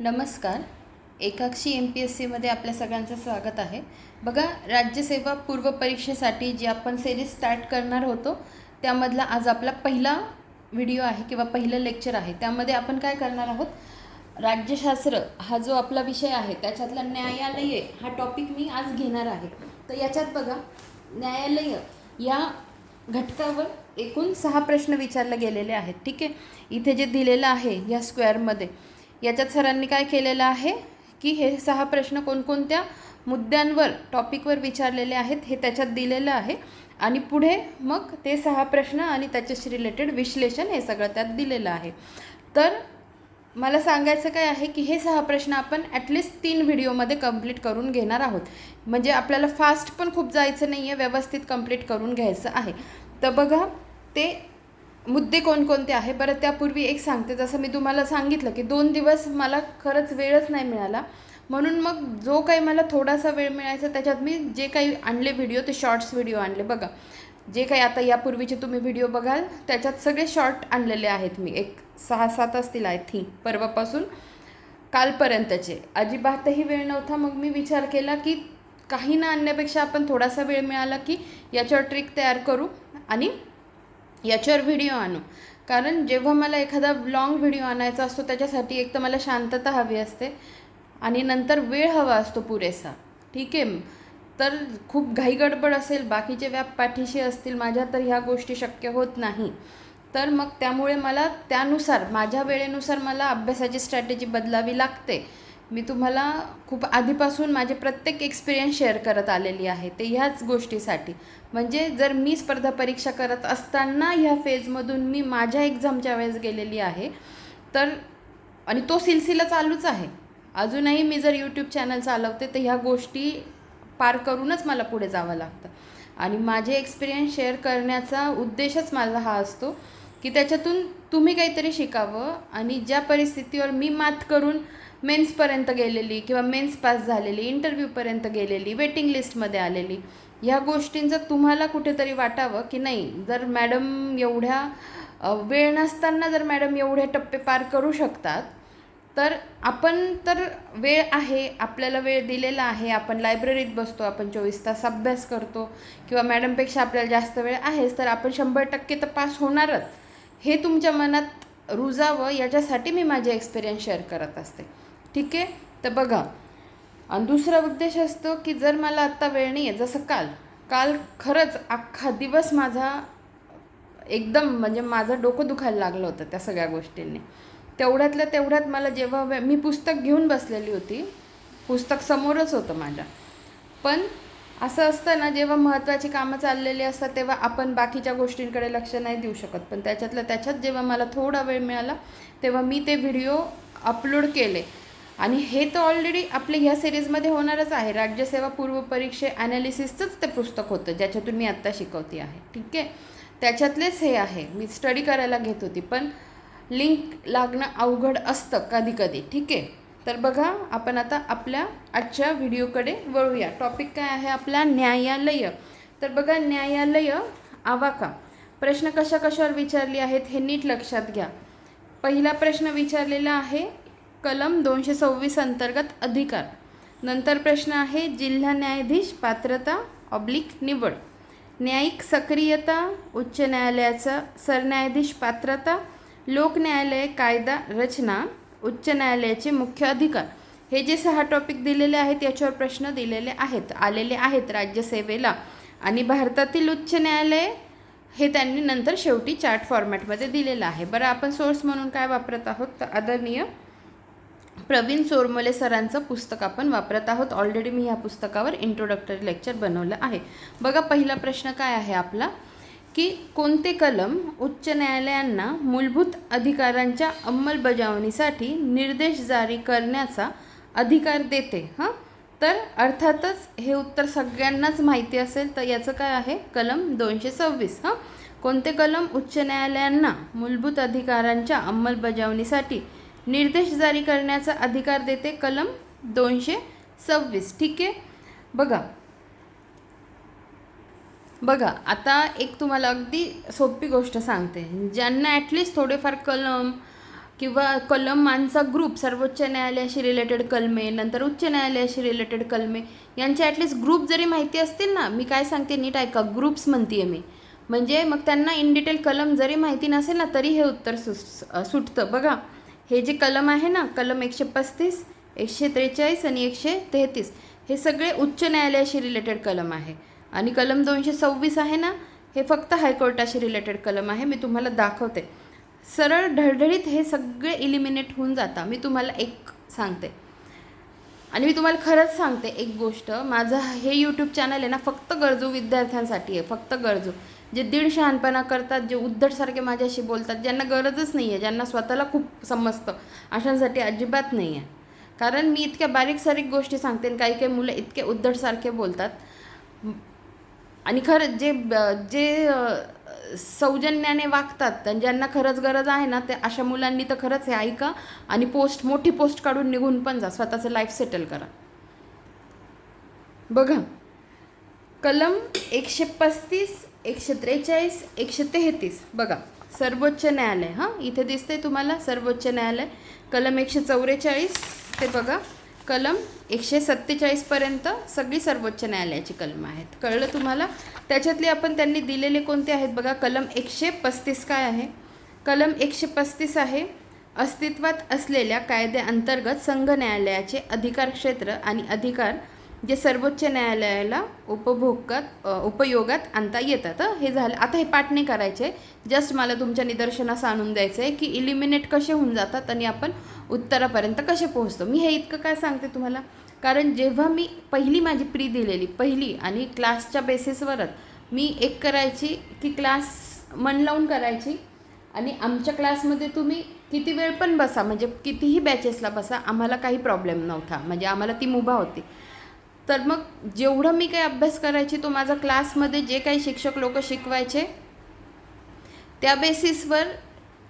नमस्कार. एकाक्षी M P S सीमध्ये आपल्या सगळ्यांचं स्वागत आहे. बघा राज्यसेवा पूर्व परीक्षेसाठी जी आपण सेरीज स्टार्ट करणार होतो त्यामधला आज आपला पहिला व्हिडिओ आहे किंवा पहिलं लेक्चर आहे. त्यामध्ये आपण काय करणार आहोत? राज्यशास्त्र हा जो आपला विषय आहे त्याच्यातला न्यायालये हा टॉपिक मी आज घेणार आहे. तर याच्यात बघा न्यायालय या घटकावर एकूण सहा प्रश्न विचारले गेलेले आहेत. ठीक आहे? इथे जे दिलेलं आहे या स्क्वेअरमध्ये याच्यात सरांनी काय केलेलं आहे की हे सहा प्रश्न कोणकोणत्या मुद्द्यांवर टॉपिकवर विचारलेले आहेत हे त्याच्यात दिलेलं आहे. आणि पुढे मग ते सहा प्रश्न आणि त्याच्याशी रिलेटेड विश्लेषण हे सगळं त्यात दिलेलं आहे. तर मला सांगायचं काय आहे की हे सहा प्रश्न आपण ॲटलिस्ट तीन व्हिडिओमध्ये कंप्लीट करून घेणार आहोत. म्हणजे आपल्याला फास्ट पण खूप जायचं नाही आहे व्यवस्थित कंप्लीट करून घ्यायचं आहे. तर बघा ते मुद्दे कोणकोणते आहे? बरं त्यापूर्वी एक सांगते. जसं मी तुम्हाला सांगितलं की दोन दिवस मला खरंच वेळच नाही मिळाला. म्हणून मग जो काही मला थोडासा वेळ मिळायचा त्याच्यात मी जे काही आणले व्हिडिओ ते शॉर्ट्स व्हिडिओ आणले. बघा जे काही आता यापूर्वीचे तुम्ही व्हिडिओ बघाल त्याच्यात सगळे शॉर्ट आणलेले आहेत मी. एक सहा सात असतील आय थिंक परवापासून कालपर्यंतचे. अजिबातही वेळ नव्हता. मग मी विचार केला की काही ना आणण्यापेक्षा आपण थोडासा वेळ मिळाला की याच्यावर ट्रिक तयार करू आणि याच्यावर व्हिडिओ आणू. कारण जेव्हा मला एखादा लॉंग व्हिडिओ आणायचा असतो त्याच्यासाठी एक तर मला शांतता हवी असते आणि नंतर वेळ हवा असतो पुरेसा. ठीक आहे? तर खूप घाईगडबड असेल बाकीचे व्याप पाठीशी असतील माझ्या तर ह्या गोष्टी शक्य होत नाही. तर मग त्यामुळे मला त्यानुसार माझ्या वेळेनुसार मला अभ्यासाची स्ट्रॅटेजी बदलावी लागते. मी तुम्हाला खूप आधीपासून माझे प्रत्येक एक्सपिरियन्स शेअर करत आलेली आहे ते ह्याच गोष्टीसाठी. म्हणजे जर मी स्पर्धा परीक्षा करत असताना ह्या फेजमधून मी माझ्या एक्झामच्या वेळेस गेलेली आहे तर आणि तो सिलसिला चालूच आहे. अजूनही मी जर यूट्यूब चॅनल चालवते तर ह्या गोष्टी पार करूनच मला पुढे जावं लागतं. आणि माझे एक्सपिरियन्स शेअर करण्याचा उद्देशच माझा हा असतो की त्याच्यातून तुम्ही काहीतरी शिकावं आणि ज्या परिस्थितीवर मी मात करून मेन्सपर्यंत गेलेली किंवा मेन्स पास झालेली इंटरव्ह्यूपर्यंत गेलेली वेटिंग लिस्टमध्ये आलेली ह्या गोष्टींचं तुम्हाला कुठेतरी वाटावं की नाही जर मॅडम एवढ्या वेळ नसताना जर मॅडम एवढे टप्पे पार करू शकतात तर आपण तर वेळ आहे आपल्याला वेळ दिलेला आहे आपण लायब्ररीत बसतो आपण चोवीस तास अभ्यास करतो किंवा मॅडमपेक्षा आपल्याला जास्त वेळ आहेच तर आपण शंभर टक्के तर पास होणारच. हे तुमच्या मनात रुजावं याच्यासाठी मी माझे एक्सपिरियन्स शेअर करत असते. ठीक आहे? तर बघा आणि दुसरा उद्देश असतो की जर मला आत्ता वेळ नाही आहे जसं काल काल खरंच अख्खा दिवस माझा एकदम म्हणजे माझं डोकं दुखायला लागलं होतं त्या सगळ्या गोष्टींनी. तेवढ्यातल्या तेवढ्यात मला जेव्हा वे- मी पुस्तक घेऊन बसलेली होती. पुस्तक समोरच होतं माझ्या. पण असं असतं ना जेव्हा महत्त्वाची कामं चाललेली असतात तेव्हा आपण बाकीच्या गोष्टींकडे लक्ष नाही देऊ शकत. पण त्याच्यातलं त्याच्यात जेव्हा मला थोडा वेळ मिळाला तेव्हा मी ते व्हिडिओ अपलोड केले. आणि हे तर ऑलरेडी आपले ह्या सिरीजमध्ये होणारच आहे. राज्यसेवा पूर्व परीक्षे ॲनालिसिसचंच ते पुस्तक होतं ज्याच्यातून मी आत्ता शिकवते आहे. ठीक आहे? त्याच्यातलेच हे आहे. मी स्टडी करायला घेत होती पण लिंक लागणं अवघड असतं कधी कधी ठीक आहे? तर बघा आपण आता आपल्या आजच्या व्हिडिओकडे वळूया. टॉपिक काय आहे? आपला न्यायालय. तर बघा न्यायालय आवाका. प्रश्न कशा कशावर विचारले आहेत हे नीट लक्षात घ्या. पहिला प्रश्न विचारलेला आहे कलम दोनशे सव्वीस अंतर्गत अधिकार. नंतर प्रश्न आहे जिल्हा न्यायाधीश पात्रता ऑब्लिक निवड. न्यायिक सक्रियता उच्च न्यायालयाचा सरन्यायाधीश पात्रता लोकन्यायालय कायदा रचना उच्च न्यायालयाचे मुख्य अधिकार. हे जे सहा टॉपिक दिलेले आहेत याच्यावर प्रश्न दिलेले आहेत आलेले आहेत राज्यसेवेला. आणि भारतातील उच्च न्यायालय हे त्यांनी नंतर शेवटी चार्ट फॉर्मॅटमध्ये दिलेलं आहे. बरं आपण सोर्स म्हणून काय वापरत आहोत? तर आदरणीय प्रवीण चोरमले सरांचं पुस्तक आपण वापरत आहोत. ऑलरेडी मी ह्या पुस्तकावर इंट्रोडक्टरी लेक्चर बनवलं आहे. बघा पहिला प्रश्न काय आहे आपला? की कोणते कलम उच्च न्यायालयांना मूलभूत अधिकारांच्या अंमलबजावणीसाठी निर्देश जारी करण्याचा अधिकार देते हां? तर अर्थातच हे उत्तर सगळ्यांनाच माहिती असेल तर याचं काय आहे? कलम दोनशे सव्वीस हां? कोणते कलम उच्च न्यायालयांना मूलभूत अधिकारांच्या अंमलबजावणीसाठी निर्देश जारी करण्याचा अधिकार देते? कलम दोनशे सव्वीस ठीक आहे? बघा बघा आता एक तुम्हाला अगदी सोपी गोष्ट सांगते. ज्यांना ॲटलिस्ट थोडेफार कलम किंवा कलम कलमांचा ग्रुप सर्वोच्च न्यायालयाशी रिलेटेड कलमे नंतर उच्च न्यायालयाशी रिलेटेड कलमे यांचे ॲटलिस्ट ग्रुप जरी माहिती असतील ना मी काय सांगते नीट ऐका ग्रुप्स म्हणते आहे मी. म्हणजे मग त्यांना इन डिटेल कलम जरी माहिती नसेल ना तरी हे उत्तर सु सुटतं. बघा हे जे कलम आहे ना कलम एकशे पस्तीस एकशे त्रेचाळीस आणि एकशे तेहतीस हे सगळे उच्च न्यायालयाशी रिलेटेड कलम आहे. आणि कलम दोनशे सव्वीस आहे ना हे फक्त हायकोर्टाशी रिलेटेड कलम आहे मी तुम्हाला दाखवते. सरळ ढळढळीत हे सगळे इलिमिनेट होऊन जाता मी तुम्हाला एक सांगते. आणि मी तुम्हाला खरंच सांगते एक गोष्ट माझं हे यूट्यूब चॅनल आहे ना फक्त गरजू विद्यार्थ्यांसाठी आहे फक्त गरजू. जे दीड शहाणपणा करतात जे उद्धटसारखे माझ्याशी बोलतात ज्यांना गरजच नाही आहे ज्यांना स्वतःला खूप समजतं अशांसाठी अजिबात नाही आहे. कारण मी इतक्या बारीक सारीक गोष्टी सांगते आणि काही काही मुलं इतके उद्धटसारखे बोलतात. आणि खरं जे जे सौजन्याने वागतात ज्यांना खरंच गरज आहे ना ते अशा मुलांनी तर खरंच हे ऐका आणि पोस्ट मोठी पोस्ट काढून निघून पण जा. स्वतःचं लाईफ सेटल करा. बघा. कलम एकशे पस्तीस एकशे त्रेचाळीस एकशे तेहतीस. बघा. सर्वोच्च न्यायालय. हां? इथे दिसते तुम्हाला सर्वोच्च न्यायालय. कलम एकशे चौवेचाळीस. ते बघा. कलम एकशे सत्तेचाळीसपर्यंत सगळी सर्वोच्च न्यायालयाची कलम आहेत. कळलं तुम्हाला? त्याच्यातले आपण त्यांनी दिलेले कोणते आहेत बघा? कलम एकशे पस्तीस काय आहे? कलम एकशे पस्तीस आहे अस्तित्वात असलेल्या कायद्याअंतर्गत संघ न्यायालयाचे अधिकार क्षेत्र आणि अधिकार जे सर्वोच्च न्यायालयाला उपभोगात उपयोगात आणता येतात हे. झालं. आता हे पाठ नाही करायचे. जस्ट मला तुमच्या निदर्शनास आणून द्यायचं आहे की इलिमिनेट कसे होऊन जातात आणि आपण उत्तरापर्यंत कसे पोहोचतो. मी हे इतकं काय सांगते तुम्हाला? कारण जेव्हा मी पहिली माझी प्री दिलेली पहिली आणि क्लासच्या बेसिसवरच मी एक करायची की क्लास मन लावून करायची आणि आमच्या क्लासमध्ये तुम्ही किती वेळ पण बसा म्हणजे कितीही बॅचेसला बसा आम्हाला काही प्रॉब्लेम नव्हता. म्हणजे आम्हाला ती मुभा होती. तर मग जेवढं मी काही अभ्यास करायची तो माझा क्लासमध्ये जे काही शिक्षक लोक शिकवायचे त्या बेसिसवर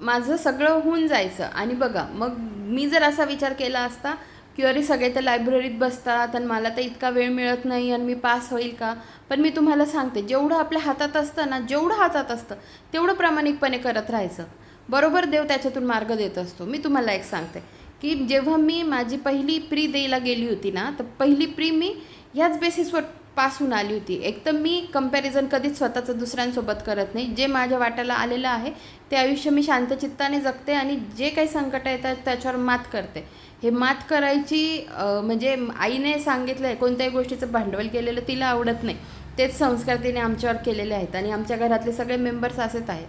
माझं सगळं होऊन जायचं. आणि बघा मग मी जर असा विचार केला असता की अरे सगळे तर लायब्ररीत बसतात आणि मला तर इतका वेळ मिळत नाही आणि मी पास होईल का? पण मी तुम्हाला सांगते जेवढं आपल्या हातात असतं ना जेवढं हातात असतं तेवढं प्रामाणिकपणे करत राहायचं. बरोबर देव त्याच्यातून मार्ग देत असतो. मी तुम्हाला एक सांगते. की जेव्हा मी माझी पहिली प्री द्यायला गेली होती ना तर पहिली प्री मी ह्याच बेसिसवर पासून आली होती. एक तर मी कंपॅरिझन कधीच स्वतःचं दुसऱ्यांसोबत करत नाही. जे माझ्या वाट्याला आलेलं आहे ते आयुष्य मी शांतचित्ताने जगते आणि जे काही संकट येतात त्याच्यावर मात करते. हे मात करायची म्हणजे आईने सांगितलं आहे कोणत्याही गोष्टीचं भांडवल केलेलं तिला आवडत नाही. तेच संस्कार तिने आमच्यावर केलेले आहेत आणि आमच्या घरातले सगळे मेंबर्स असेच आहेत.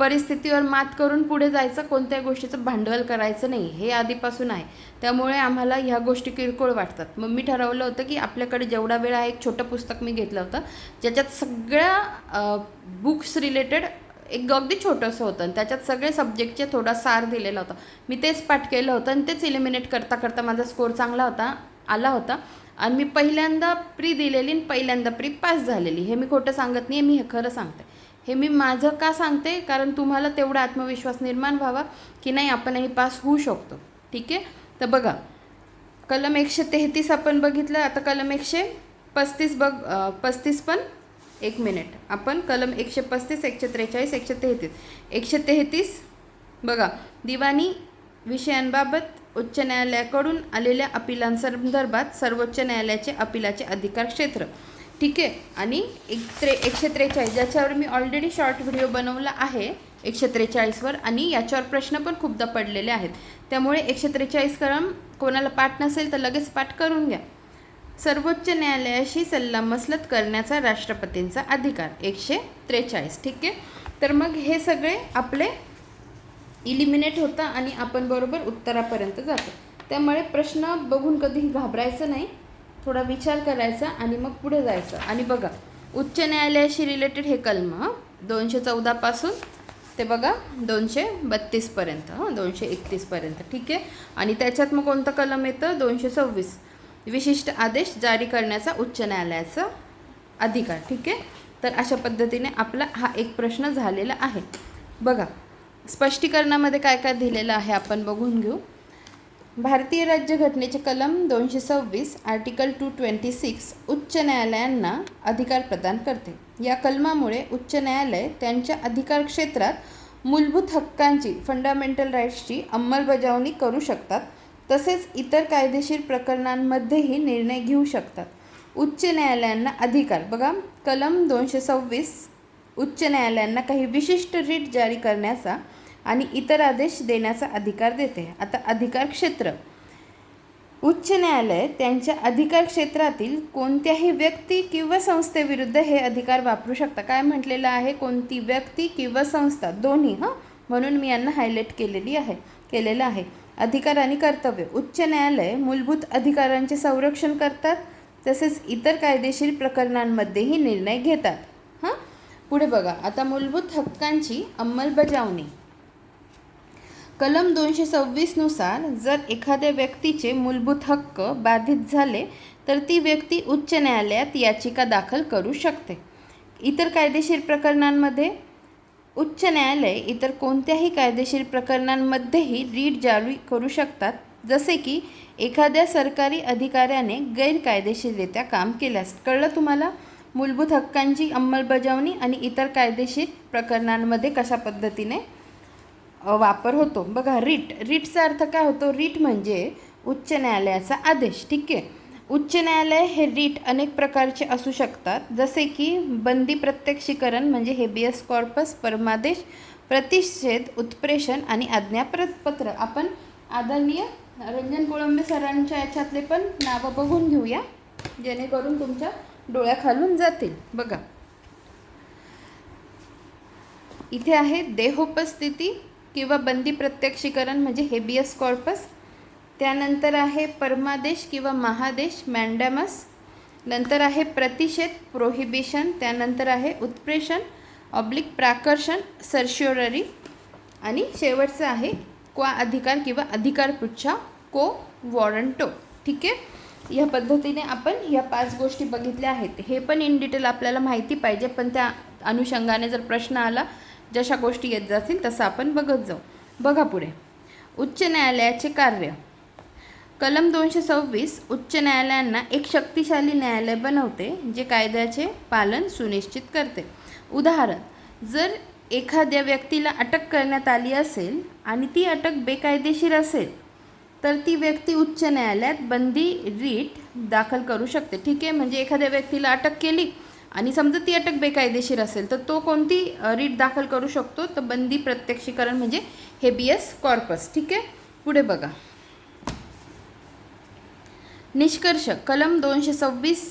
परिस्थितीवर मात करून पुढे जायचं कोणत्याही गोष्टीचं भांडवल करायचं नाही. हे आधीपासून आहे. त्यामुळे आम्हाला ह्या गोष्टी किरकोळ वाटतात. मग मी ठरवलं होतं की आपल्याकडे जेवढा वेळ आहे एक छोटं पुस्तक मी घेतलं होतं. ज्याच्यात सगळ्या बुक्स रिलेटेड एक अगदी छोटंसं होतं. आणि त्याच्यात सगळे सब्जेक्टचे थोडा सार दिलेला होता. मी तेच पाठ केलं होतं आणि तेच इलिमिनेट करता करता माझा स्कोर चांगला होता आला होता. आणि मी पहिल्यांदा प्री दिलेली आणि पहिल्यांदा प्री पास झालेली. हे मी खोटं सांगत नाही मी हे खरं सांगते. हे मी माझं का सांगते? कारण तुम्हाला तेवढा आत्मविश्वास निर्माण व्हावा की नाही आपणही पास होऊ शकतो. ठीक आहे? तर बघा कलम एकशे तेहतीस आपण बघितलं आता कलम एकशे पस्तीस बघ पस्तीस पण एक मिनिट. आपण कलम एकशे पस्तीस एकशे त्रेचाळीस एकशे तेहतीस. एकशे तेहतीस बघा दिवाणी विषयांबाबत उच्च न्यायालयाकडून आलेल्या अपिलांसंदर्भात सर्वोच्च न्यायालयाचे अपिलाचे अधिकार क्षेत्र. ठीक आहे? आणि एक त्रे एकशे त्रेचाळीस ज्याच्यावर मी ऑलरेडी शॉर्ट व्हिडिओ बनवला आहे एकशे त्रेचाळीसवर आणि याच्यावर प्रश्न पण खूपदा पडलेले आहेत. त्यामुळे एकशे त्रेचाळीस क्रम कोणाला पाठ नसेल तर लगेच पाठ करून घ्या. सर्वोच्च न्यायालयाशी सल्लामसलत करण्याचा राष्ट्रपतींचा अधिकार एकशे त्रेचाळीस ठीक आहे? तर मग हे सगळे आपले इलिमिनेट होतं आणि आपण बरोबर उत्तरापर्यंत जातो. त्यामुळे प्रश्न बघून कधीही घाबरायचं नाही. थोडा विचार करायचा आणि मग पुढे जायचं. आणि बघा उच्च न्यायालयाशी रिलेटेड हे कलम दोनशे चौदापासून ते बघा दोनशे बत्तीसपर्यंत हां दोनशे एकतीसपर्यंत ठीक आहे? आणि त्याच्यात मग कोणतं कलम येतं? दोनशे सव्वीस. विशिष्ट आदेश जारी करण्याचा उच्च न्यायालयाचा अधिकार ठीक आहे? तर अशा पद्धतीने आपला हा एक प्रश्न झालेला आहे. बघा स्पष्टीकरणामध्ये काय काय दिलेलं आहे? आपण बघून घेऊ. भारतीय राज्यघटनेचे कलम दोनशे सव्वीस आर्टिकल टू ट्वेंटी सिक्स उच्च न्यायालयांना अधिकार प्रदान करते. या कलमामुळे उच्च न्यायालय त्यांच्या अधिकार क्षेत्रात मूलभूत हक्कांची फंडामेंटल राईट्सची अंमलबजावणी करू शकतात तसेच इतर कायदेशीर प्रकरणांमध्येही निर्णय घेऊ शकतात. उच्च न्यायालयांना अधिकार. बघा कलम दोनशे सव्वीस उच्च न्यायालयांना काही विशिष्ट रीट जारी करण्याचा आणि इतर आदेश देण्याचा अधिकार देते. आता अधिकार क्षेत्र. उच्च न्यायालय त्यांच्या अधिकार क्षेत्रातील कोणत्याही व्यक्ती किंवा संस्थेविरुद्ध हे अधिकार वापरू शकता. काय म्हटलेलं आहे? कोणती व्यक्ती किंवा संस्था? दोन्ही हां? म्हणून मी यांना हायलाईट केलेली आहे. केलेलं आहे. अधिकार आणि कर्तव्य. उच्च न्यायालय मूलभूत अधिकारांचे संरक्षण करतात तसेच इतर कायदेशीर प्रकरणांमध्येही निर्णय घेतात. हां? पुढे बघा. आता मूलभूत हक्कांची अंमलबजावणी. कलम दोनशे सव्वीसनुसार जर एखाद्या व्यक्तीचे मूलभूत हक्क बाधित झाले तर ती व्यक्ती उच्च न्यायालयात याचिका दाखल करू शकते. इतर कायदेशीर प्रकरणांमध्ये उच्च न्यायालय इतर कोणत्याही कायदेशीर प्रकरणांमध्येही रीट जारी करू शकतात जसे की एखाद्या सरकारी अधिकाऱ्याने गैरकायदेशीररित्या काम केल्यास. कळलं तुम्हाला? मूलभूत हक्कांची अंमलबजावणी आणि इतर कायदेशीर प्रकरणांमध्ये कशा पद्धतीने वापर होतो. बघा रीट रीटचा अर्थ काय होतो? रीट म्हणजे उच्च न्यायालयाचा आदेश ठीक आहे? उच्च न्यायालय हे रीट अनेक प्रकारचे असू शकतात. जसे की बंदी प्रत्यक्षीकरण म्हणजे हेबियस कॉर्पस परमादेश प्रतिषेध उत्प्रेषण आणि आज्ञापत्र आपण आदरणीय रंजन कोळंबे सरांच्या याच्यातले पण नावं बघून घेऊया जेणेकरून तुमच्या डोळ्याखालून जातील. बघा. इथे आहे देहोपस्थिती किंवा बंदी प्रत्यक्षीकरण म्हणजे हेबियस कॉर्पस. त्यानंतर आहे परमादेश किंवा महादेश मॅन्डॅमस. नंतर आहे प्रतिषेध प्रोहिबिशन. त्यानंतर आहे उत्प्रेषण ऑब्लिक प्राकर्षण सर्शिओररी. आणि शेवटचं आहे क्वा अधिकार किंवा अधिकार पुच्छा को वॉरंटो. ठीक आहे? या पद्धतीने आपण या पाच गोष्टी बघितल्या आहेत. हे पण इन डिटेल आपल्याला माहिती पाहिजे पण त्या अनुषंगाने जर प्रश्न आला जशा गोष्टी येत जातील तसं आपण बघत जाऊ. बघा पुढे. उच्च न्यायालयाचे कार्य. कलम दोनशे सव्वीस उच्च न्यायालयांना एक शक्तिशाली न्यायालय बनवते जे कायद्याचे पालन सुनिश्चित करते. उदाहरण जर एखाद्या व्यक्तीला अटक करण्यात आली असेल आणि ती अटक बेकायदेशीर असेल तर ती व्यक्ती उच्च न्यायालयात बंदी रीट दाखल करू शकते. ठीक आहे म्हणजे एखाद्या व्यक्तीला अटक केली आणि समजा ती अटक बेकायदेशीर असेल तर तो कोणती रीट दाखल करू शकतो? तर बंदी प्रत्यक्षीकरण म्हणजे हेबियस कॉर्पस ठीक आहे? पुढे बघा. निष्कर्ष कलम दोनशे सव्वीस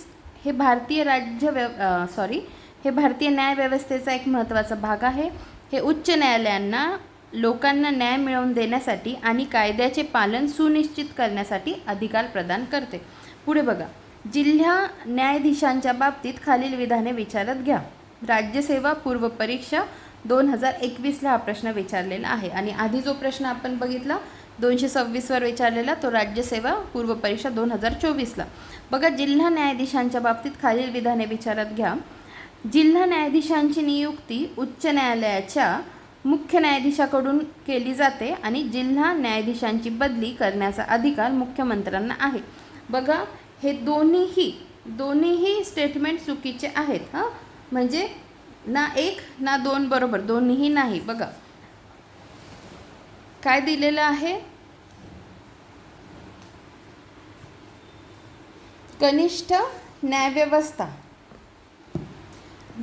हे भारतीय राज्य व्यव सॉरी हे भारतीय न्यायव्यवस्थेचा एक महत्त्वाचा भाग आहे. हे उच्च न्यायालयांना लोकांना न्याय मिळवून देण्यासाठी आणि कायद्याचे पालन सुनिश्चित करण्यासाठी अधिकार प्रदान करते. पुढे बघा. जिल्हा न्यायाधीशांच्या बाबतीत खालील विधाने विचारात घ्या. राज्यसेवा पूर्व परीक्षा दोन हजार एकवीसला हा प्रश्न विचारलेला आहे. आणि आधी जो प्रश्न आपण बघितला दोनशे सव्वीसवर विचारलेला तो राज्यसेवा पूर्व परीक्षा दोन हजार चोवीसला. बघा जिल्हा न्यायाधीशांच्या बाबतीत खालील विधाने विचारात घ्या. जिल्हा न्यायाधीशांची नियुक्ती उच्च न्यायालयाच्या मुख्य न्यायाधीशाकडून केली जाते आणि जिल्हा न्यायाधीशांची बदली करण्याचा अधिकार मुख्यमंत्र्यांना आहे. बघा हे दोन्हीही दोन्हीही स्टेटमेंट चुकीचे आहेत हां? म्हणजे ना एक ना दोन बरोबर दोन्हीही नाही. बघा. काय दिलेलं आहे? कनिष्ठ न्यायव्यवस्था.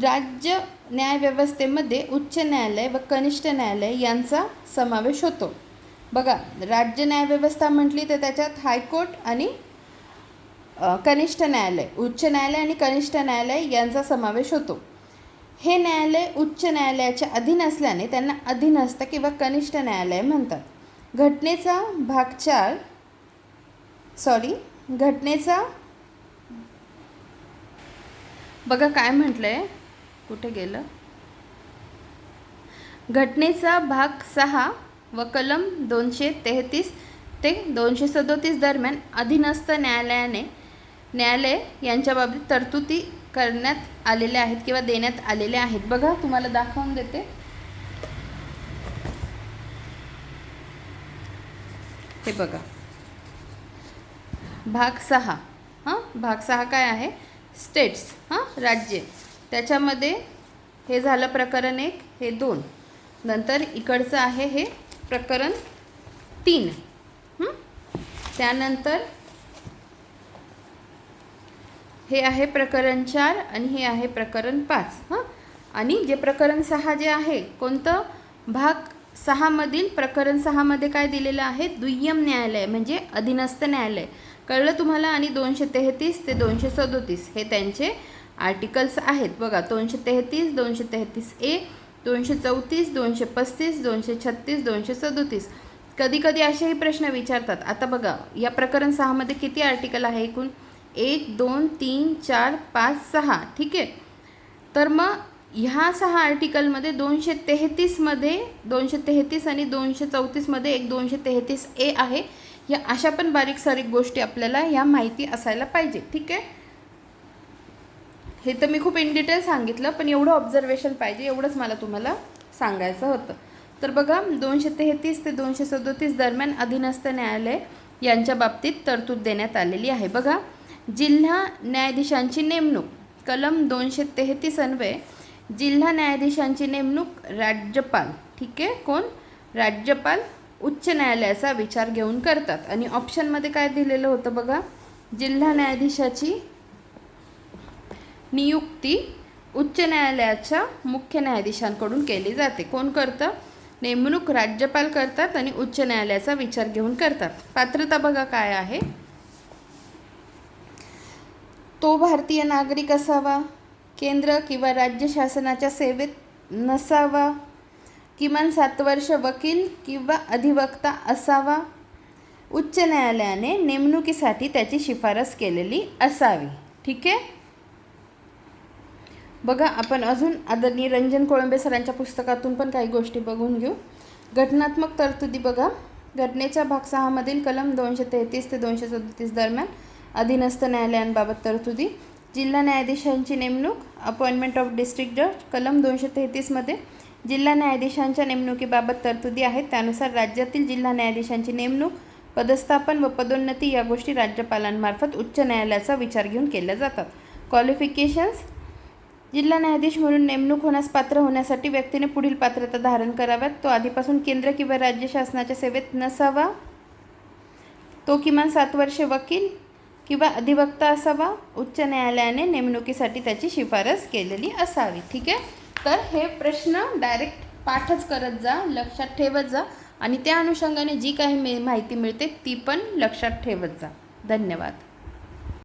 राज्य न्यायव्यवस्थेमध्ये उच्च न्यायालय व कनिष्ठ न्यायालय यांचा समावेश होतो. बघा राज्य न्यायव्यवस्था म्हटली तर त्याच्यात हायकोर्ट आणि कनिष्ठ न्यायालय उच्च न्यायालय आणि कनिष्ठ न्यायालय यांचा समावेश होतो. हे न्यायालय उच्च न्यायालयाच्या अधीन असल्याने त्यांना अधीनस्थ किंवा कनिष्ठ न्यायालय म्हणतात. घटनेचा भाग चार सॉरी घटनेचा बघा काय म्हटलं आहे कुठे गेलं? घटनेचा भाग सहा व कलम दोनशे तेहतीस ते दोनशे सदोतीस दरम्यान अधीनस्थ न्यायालयाने न्यायालय यांच्या बाबतीत तरतुदी करण्यात आलेल्या आहेत किंवा देण्यात आलेल्या आहेत. बघा तुम्हाला दाखवून देते. हे बघा. भाग सहा. हां? भाग सहा काय आहे? स्टेट्स. हां? राज्य. त्याच्यामध्ये हे झालं प्रकरण एक हे दोन. नंतर इकडचं आहे हे प्रकरण तीन. त्यानंतर हे आहे प्रकरण चार आणि हे आहे प्रकरण पाच हां? आणि जे प्रकरण सहा जे आहे कोणतं? भाग सहामधील प्रकरण सहामध्ये काय दिलेलं आहे? दुय्यम न्यायालय म्हणजे अधीनस्थ न्यायालय. कळलं तुम्हाला? आणि दोनशे तेहतीस ते दोनशे सदोतीस हे त्यांचे आर्टिकल्स आहेत. बघा दोनशे तेहतीस दोनशे तेहतीस ए दोनशे चौतीस दोनशे पस्तीस दोनशे छत्तीस दोनशे सदोतीस. कधी कधी असेही प्रश्न विचारतात. आता बघा या प्रकरण सहामध्ये किती आर्टिकल आहे एकूण? एक दोन तीन चार पाच सहा. ठीक आहे? तर मग ह्या सहा आर्टिकलमध्ये दोनशे तेहतीसमध्ये दोनशे तेहतीस आणि दोनशे चौतीसमध्ये एक दोनशे तेहतीस ए आहे. या अशा पण बारीक सारीक गोष्टी आपल्याला ह्या माहिती असायला पाहिजे. ठीक आहे? हे तर मी खूप इन डिटेल सांगितलं पण एवढं ऑब्झर्वेशन पाहिजे एवढंच मला तुम्हाला सांगायचं होतं. तर बघा दोनशे तेहतीस ते दोनशे सदोतीस दरम्यान अधीनस्थ न्यायालय यांच्या बाबतीत तरतूद देण्यात आलेली आहे. बघा जिल्हा न्यायाधीशांची नेमणूक. कलम दोनशे तेहतीस अन्वये जिल्हा न्यायाधीशांची नेमणूक राज्यपाल. ठीक आहे? कोण? राज्यपाल उच्च न्यायालयाचा विचार घेऊन करतात. आणि ऑप्शनमध्ये काय दिलेलं होतं बघा? जिल्हा न्यायाधीशाची नियुक्ती उच्च न्यायालयाच्या मुख्य न्यायाधीशांकडून केली जाते. कोण करतं? नेमणूक राज्यपाल करतात आणि उच्च न्यायालयाचा विचार घेऊन करतात. पात्रता बघा काय आहे. तो भारतीय नागरिक असावा केंद्र किंवा राज्य शासनाच्या सेवेत नसावा किमान सात वर्ष वकील किंवा अधिवक्ता असावा उच्च न्यायालयाने नेमणुकीसाठी त्याची शिफारस केलेली असावी. ठीक आहे? बघा आपण अजून आदरणीय रंजन कोळंबे सरांच्या पुस्तकातून पण काही गोष्टी बघून घेऊ. घटनात्मक तरतुदी बघा. घटनेच्या भाग सहामधील कलम दोनशे तेहतीस ते दोनशे सदतीस दरम्यान अधीनस्थ न्यायालयांबाबत तरतुदी. जिल्हा न्यायाधीशांची नेमणूक अपॉइंटमेंट ऑफ डिस्ट्रिक्ट जज कलम दोनशे तेहतीसमध्ये जिल्हा न्यायाधीशांच्या नेमणुकीबाबत तरतुदी आहेत त्यानुसार राज्यातील जिल्हा न्यायाधीशांची नेमणूक पदस्थापन व पदोन्नती या गोष्टी राज्यपालांमार्फत उच्च न्यायालयाचा विचार घेऊन केल्या जातात. क्वालिफिकेशन्स जिल्हा न्यायाधीश म्हणून नेमणूक होण्यास पात्र होण्यासाठी व्यक्तीने पुढील पात्रता धारण कराव्यात. तो आधीपासून केंद्र किंवा राज्य शासनाच्या सेवेत नसावा. तो किमान सात वर्षे वकील. किंवा अधिवक्ता असावा उच्च न्यायालयाने नेमणुकीसाठी त्याची शिफारस केलेली असावी ठीक आहे? तर हे प्रश्न डायरेक्ट पाठच करत जा लक्षात ठेवत जा आणि त्या अनुषंगाने जी काही मे माहिती मिळते ती पण लक्षात ठेवत जा. धन्यवाद.